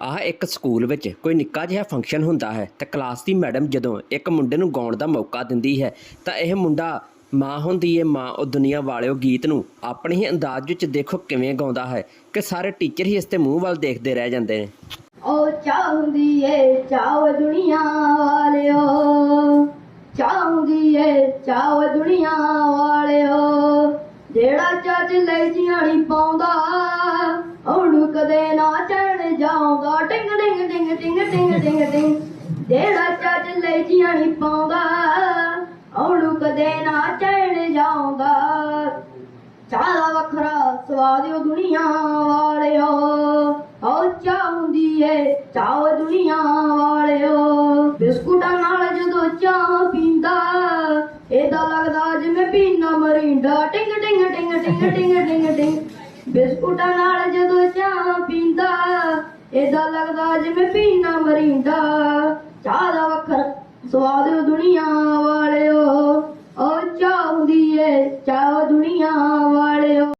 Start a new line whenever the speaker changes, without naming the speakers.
ਆਹ ਇੱਕ ਸਕੂਲ ਵਿੱਚ ਕੋਈ ਨਿੱਕਾ ਜਿਹਾ ਫੰਕਸ਼ਨ ਹੁੰਦਾ ਹੈ ਤੇ ਕਲਾਸ ਦੀ ਮੈਡਮ ਜਦੋਂ ਇੱਕ ਮੁੰਡੇ ਨੂੰ ਗਾਉਣ ਦਾ ਮੌਕਾ ਦਿੰਦੀ ਹੈ ਤਾਂ ਇਹ ਮੁੰਡਾ ਮਾਂ ਹੁੰਦੀ ਏ, ਮਾਂ ਉਹ ਦੁਨੀਆ ਵਾਲਿਓ ਗੀਤ ਨੂੰ ਆਪਣੇ ਹੀ ਅੰਦਾਜ਼ ਵਿੱਚ ਦੇਖੋ ਕਿਵੇਂ ਗਾਉਂਦਾ ਹੈ ਕਿ ਸਾਰੇ ਟੀਚਰ ਹੀ ਇਸ ਤੇ ਮੂੰਹ ਵੱਲ ਦੇਖਦੇ ਰਹਿ ਜਾਂਦੇ ਨੇ।
ਉਹ ਚਾਹੁੰਦੀ ਏ ਚਾਹ ਦੁਨੀਆ ਵਾਲਿਓ, ਚਾਹੁੰਦੀ ਏ ਚਾਹ ਦੁਨੀਆ ਵਾਲਿਓ, ਜਿਹੜਾ ਚੱਜ ਲੈ ਜੀਆਂ ਪਾਉਂਦਾ, ਉਹਨੂੰ ਕਦੇ ਨਾ ਜਾਉਂਦਾ ਟਿੰਗ ਟਿੰਗ ਟਿੰਗ ਟਿੰਗ ਟਿੰਗ ਟਿੰਗ ਟਿੰਗ ਜਿਹੜਾ ਚੱਜ ਲੈ ਜੀਆਂ ਨਹੀਂ ਪਾਉਂਦਾ ਉਹਨੂੰ ਕਦੇ ਨਾ ਚੜਨ ਜਾਉਂਦਾ ਚਾਹ ਵੱਖਰਾ ਸਵਾਦ ਓ ਦੁਨੀਆ ਵਾਲਿਓ ਓ ਚਾਹ ਹੁੰਦੀ ਏ ਚਾਹ ਦੁਨੀਆ ਵਾਲਿਓ ਬਿਸਕੁਟਾਂ ਨਾਲ ਜਦੋਂ ਚਾਹ ਪੀਂਦਾ ਏਦਾਂ ਲੱਗਦਾ ਜਿਵੇਂ ਪੀਣਾ ਮਰਿੰਡਾ ਟਿੰਗ ਟਿੰਗ ਟਿੰਗ ਟਿੰਗ ਟਿੰਗ ਟਿੰਗ ਟਿੰਗ ਬਿਸਕੁਟਾਂ ਨਾਲ ਜਦੋਂ ਚਾਹ ਏਦਾਂ ਲੱਗਦਾ ਜਿਵੇਂ ਪੀਣਾ ਮਰਿੰਡਾ। ਚਾਹ ਦਾ ਵੱਖਰਾ ਸਵਾਦ ਓ ਦੁਨੀਆ ਵਾਲਿਓ। ਓ ਚਾਹੁੰਦੀ ਏ ਚਾਹ ਦੁਨੀਆ